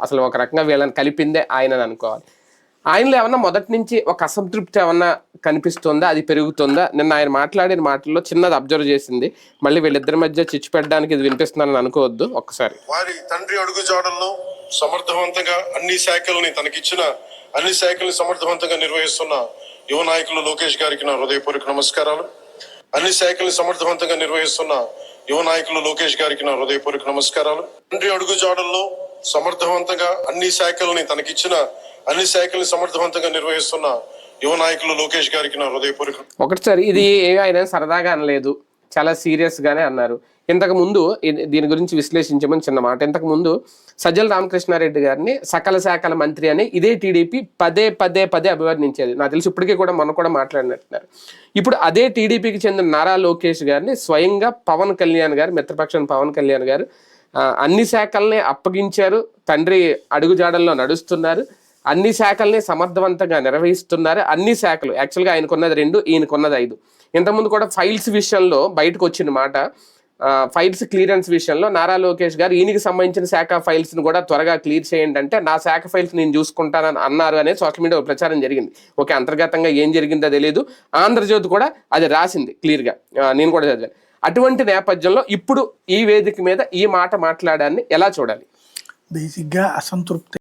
అసలు ఒక రకంగా వీళ్ళని కలిపిందే ఆయన అనుకోవాలి. ఆయనలో ఏమన్నా మొదటి నుంచి ఒక అసంతృప్తి ఏమన్నా కనిపిస్తుందా? అది పెరుగుతుందా? నిన్న ఆయన మాట్లాడిన మాటల్లో చిన్నది అబ్జర్వ్ చేసింది. మళ్ళీ వీళ్ళిద్దరి మధ్య చిచ్చు పెట్టడానికి ఇది వినిపిస్తుందని అనుకోవద్దు. ఒక్కసారి. వారి తండ్రి అడుగుజాడల్లో సమర్థవంతంగా అన్ని శాఖల్ని తనకిచ్చిన అన్ని శాఖల్ని సమర్థవంతంగా నిర్వహిస్తున్న యువ నాయకులు లోకేష్ గారికి నా హృదయపూర్వక నమస్కారాలు. అన్ని శాఖల్ని సమర్థవంతంగా నిర్వహిస్తున్న యువ నాయకులు లోకేష్ గారికి నా హృదయపూర్వక నమస్కారాలు. తండ్రి అడుగుజాడల్లో సమర్థవంతంగా అన్ని శాఖల్ని తనకిచ్చిన అన్ని శాఖల్ని సమర్థవంతంగా నిర్వహిస్తున్న యువ నాయకులు లోకేష్ గారికి నా హృదయపూర్వక ఒకటిసారి ఇది ఆయన సరదాగా అనలేదు. చాలా సీరియస్ గానే అన్నారు. ఇంతకు ముందు దీని గురించి విశ్లేషించమని చిన్న మాట. ఇంతకు ముందు సజ్జల రామకృష్ణారెడ్డి గారిని సకల శాఖల మంత్రి అని ఇదే టీడీపీ పదే పదే పదే అభివర్ణించేది. నాకు తెలిసి ఇప్పటికీ కూడా మొన్న కూడా మాట్లాడినట్టున్నారు. ఇప్పుడు అదే టీడీపీకి చెందిన నారా లోకేష్ గారిని స్వయంగా పవన్ కళ్యాణ్ గారు మిత్రపక్షం పవన్ కళ్యాణ్ గారు అన్ని శాఖల్ని అప్పగించారు. తండ్రి అడుగుజాడల్లో నడుస్తున్నారు. అన్ని శాఖల్ని సమర్థవంతంగా నిర్వహిస్తున్నారు. అన్ని శాఖలు యాక్చువల్గా ఆయనకున్నది రెండు ఈయనకున్నది ఐదు. ఇంతకుముందు కూడా ఫైల్స్ విషయంలో బయటకు వచ్చిన మాట ఫైల్స్ క్లియరెన్స్ విషయంలో నారా లోకేష్ గారు ఈయనకి సంబంధించిన శాఖ ఫైల్స్ని కూడా త్వరగా క్లియర్ చేయండి అంటే నా శాఖ ఫైల్స్ నేను చూసుకుంటానని అన్నారు అనేది సోషల్ మీడియా ప్రచారం జరిగింది. ఓకే అంతర్గతంగా ఏం జరిగిందో తెలియదు ఆంధ్రజ్యోతి కూడా అది రాసింది క్లియర్గా. నేను కూడా చదివాను. అటువంటి నేపథ్యంలో ఇప్పుడు ఈ వేదిక మీద ఈ మాట మాట్లాడాన్ని ఎలా చూడాలి? బేసిక్గా అసంతృప్తి